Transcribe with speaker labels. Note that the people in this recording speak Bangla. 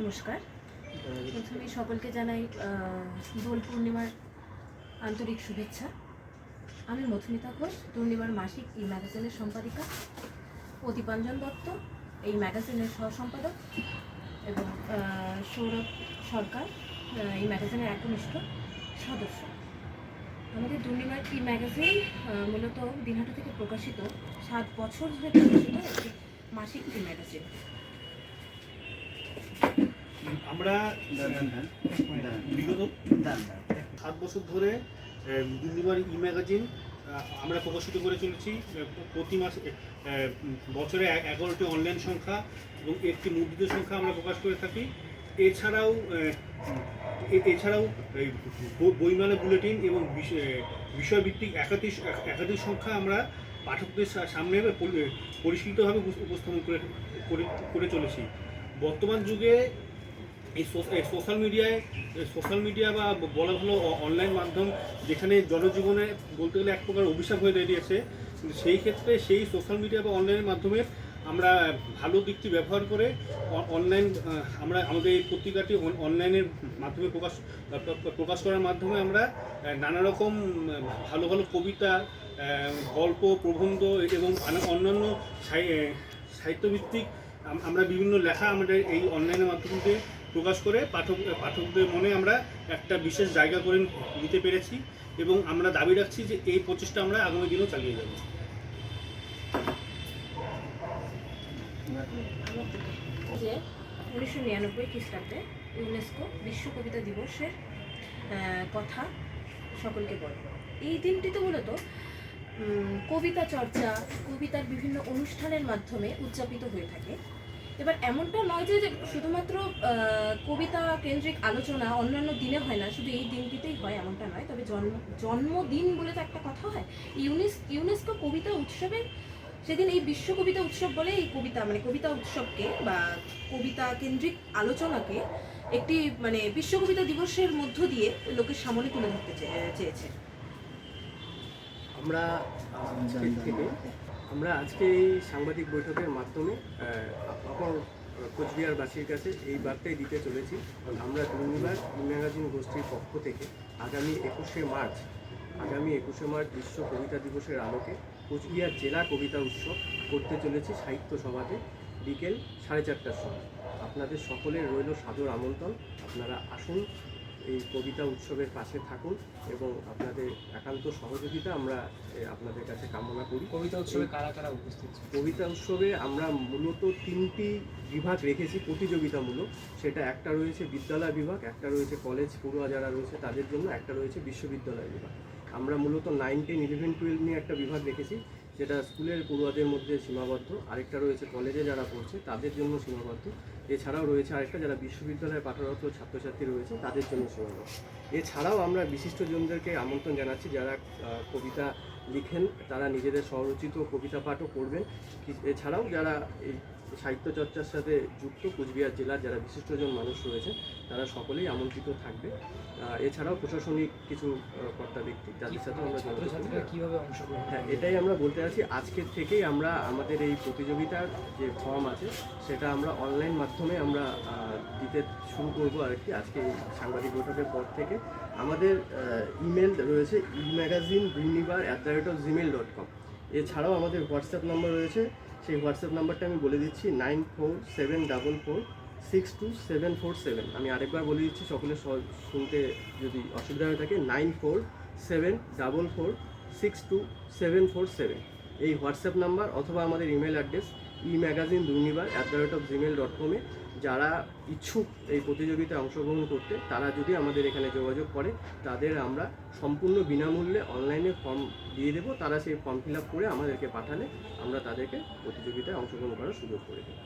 Speaker 1: নমস্কার। প্রথমে সকলকে জানাই দোল পূর্ণিমার আন্তরিক শুভেচ্ছা। আমি মথুমিতা ঘোষ পূর্ণিমার মাসিক এই ম্যাগাজিনের সম্পাদিকা। প্রদীপাঞ্জন দত্ত, এই ম্যাগাজিনের সহ সম্পাদক এবং সৌরভ সরকার এই ম্যাগাজিনের একনিষ্ঠ সদস্য। আমাদের দুর্নিমার এই ম্যাগাজিন মূলত দিনহাটা থেকে প্রকাশিত সাত বছর ধরে প্রকাশিত একটি মাসিক ই ম্যাগাজিন।
Speaker 2: আমরা, বিগত সাত বছর ধরে দুর্নিবার ই ম্যাগাজিন আমরা প্রকাশিত করে চলেছি প্রতি মাসে বছরে এগারোটি অনলাইন সংখ্যা এবং একটি মুদ্রিত সংখ্যা আমরা প্রকাশ করে থাকি। এছাড়াও এছাড়াও বইমেলা বুলেটিন এবং বিষ- বিষয়ভিত্তিক একাধিক একাধিক সংখ্যা আমরা পাঠকদের সামনে পরি- পরিষ্কৃতভাবে উপস্থাপন করে- করে চলেছি। বর্তমান যুগে এই সোশ্যাল মিডিয়ায় সোশ্যাল মিডিয়া বা বলা ভালো অনলাইন মাধ্যম যেখানে জনজীবনে বলতে গেলে এক প্রকার অভিশাপ হয়ে দাঁড়িয়েছে, কিন্তু সেই ক্ষেত্রে সেই সোশ্যাল মিডিয়া বা অনলাইনের মাধ্যমে আমরা ভালো দিকটি ব্যবহার করে অনলাইন আমরা আমাদের এই পত্রিকাটি অনলাইনের মাধ্যমে প্রকাশ প্রকাশ করার মাধ্যমে আমরা নানা রকম ভালো ভালো কবিতা গল্প, প্রবন্ধ এবং অন্যান্য সাহিত্যভিত্তিক আমরা বিভিন্ন লেখা আমাদের এই অনলাইনের মাধ্যমে প্রকাশ করে পাঠক পাঠকদের মনে আমরা একটা বিশেষ জায়গা করে নিতে পেরেছি এবং আমরা দাবি রাখছি যে এই প্রচেষ্টা আমরা আগামী দিনেও চালিয়ে যাব।
Speaker 1: উনিশশো নিরানব্বই খ্রিস্টাব্দে ইউনেস্কো বিশ্ব কবিতা দিবসের কথা সকলকে বলব এই দিনটিতে মূলত কবিতা চর্চা, কবিতার বিভিন্ন অনুষ্ঠানের মাধ্যমে উদযাপিত হয়ে থাকে। এবার এমনটা নয় যে শুধুমাত্র আহ, কবিতা কেন্দ্রিক আলোচনা অন্যান্য দিনে হয় না শুধু এই দিনটিতেই হয় এমনটা নয় তবে জন্ম জন্মদিন বলে তো একটা কথা হয়। ইউনেস ইউনেস্কো কবিতা উৎসবের সেদিন এই বিশ্ব কবিতা উৎসব বলে এই কবিতা মানে কবিতা উৎসবকে বা কবিতা কেন্দ্রিক আলোচনাকে একটি মানে বিশ্ব কবিতা দিবসের মধ্য দিয়ে লোকের সামনে তুলে ধরতে চেয়েছে।
Speaker 3: আমরা থেকে আমরা আজকে এই সাংবাদিক বৈঠকের মাধ্যমে অপর কোচবিহারবাসীর কাছে এই বার্তাই দিতে চলেছি। আমরা দুর্নিবার ম্যাগাজিন গোষ্ঠীর পক্ষ থেকে আগামী একুশে মার্চ, আগামী একুশে মার্চ বিশ্ব কবিতা দিবসের আলোকে কোচবিহার জেলা কবিতা উৎসব করতে চলেছি সাহিত্য সভাতে বিকেল সাড়ে চারটার সময়। আপনাদের সকলের রইল সাদর আমন্ত্রণ। আপনারা আসুন এই কবিতা উৎসবের পাশে থাকুন এবং আপনাদের একান্ত সহযোগিতা আমরা আপনাদের কাছে কামনা করি।
Speaker 4: কবিতা উৎসবে কারা কারা উপস্থিত
Speaker 3: কবিতা উৎসবে আমরা মূলত তিনটি বিভাগ রেখেছি প্রতিযোগিতামূলক। সেটা একটা রয়েছে বিদ্যালয় বিভাগ একটা রয়েছে কলেজ পড়ুয়া যারা রয়েছে তাদের জন্য একটা রয়েছে বিশ্ববিদ্যালয় বিভাগ। আমরা মূলত নাইন টেন ইলেভেন টুয়েলভ নিয়ে একটা বিভাগ রেখেছি। যেটা স্কুলের পড়ুয়াদের মধ্যে সীমাবদ্ধ। আরেকটা রয়েছে কলেজে যারা পড়ছে, তাদের জন্য সীমাবদ্ধ। এছাড়াও রয়েছে আরেকটা যারা বিশ্ববিদ্যালয়ে পাঠরত ছাত্রছাত্রী রয়েছে, তাদের জন্য সীমাবদ্ধ। এছাড়াও আমরা বিশিষ্টজনদেরকে আমন্ত্রণ জানাচ্ছি যারা কবিতা লিখেন তারা নিজেদের স্বরচিত কবিতা পাঠও করবেন এছাড়াও যারা এই সাহিত্য চর্চার সাথে যুক্ত কুচবিহার জেলার যারা বিশিষ্টজন মানুষ রয়েছে তারা সকলেই আমন্ত্রিত থাকবে। এছাড়াও প্রশাসনিক কিছু কর্তা ব্যক্তি যাদের সাথে আমরা
Speaker 4: কীভাবে
Speaker 3: হ্যাঁ এটাই আমরা বলতে আছি। আজকের থেকেই আমরা আমাদের এই প্রতিযোগিতার যে ফর্ম আছে সেটা আমরা অনলাইন মাধ্যমে আমরা দিতে শুরু করব আর কি আজকে এই সাংবাদিক বৈঠকের পর থেকে আমাদের ইমেল রয়েছে e magazine Durnibar at the of Gmail dot com. এছাড়াও আমাদের হোয়াটসঅ্যাপ নাম্বার রয়েছে। সেই হোয়াটসঅ্যাপ নাম্বারটা আমি বলে দিচ্ছি, nine four seven double four six two seven four seven. আমি আরেকবার বলে দিচ্ছি, সকলে শুনতে যদি অসুবিধা হয়ে থাকে, nine four seven double four six two seven four seven. এই হোয়াটসঅ্যাপ নাম্বার অথবা আমাদের email address e magazine Durnibar at the rate of Gmail dot কমে যারা ইচ্ছুক এই প্রতিযোগিতায় অংশগ্রহণ করতে, তারা যদি আমাদের এখানে যোগাযোগ করে, তাদের আমরা সম্পূর্ণ বিনামূল্যে অনলাইনে ফর্ম দিয়ে দেবো। তারা সেই ফর্ম ফিল আপ করে আমাদেরকে পাঠালে আমরা তাদেরকে প্রতিযোগিতায় অংশগ্রহণ করার সুযোগ করে দেবো।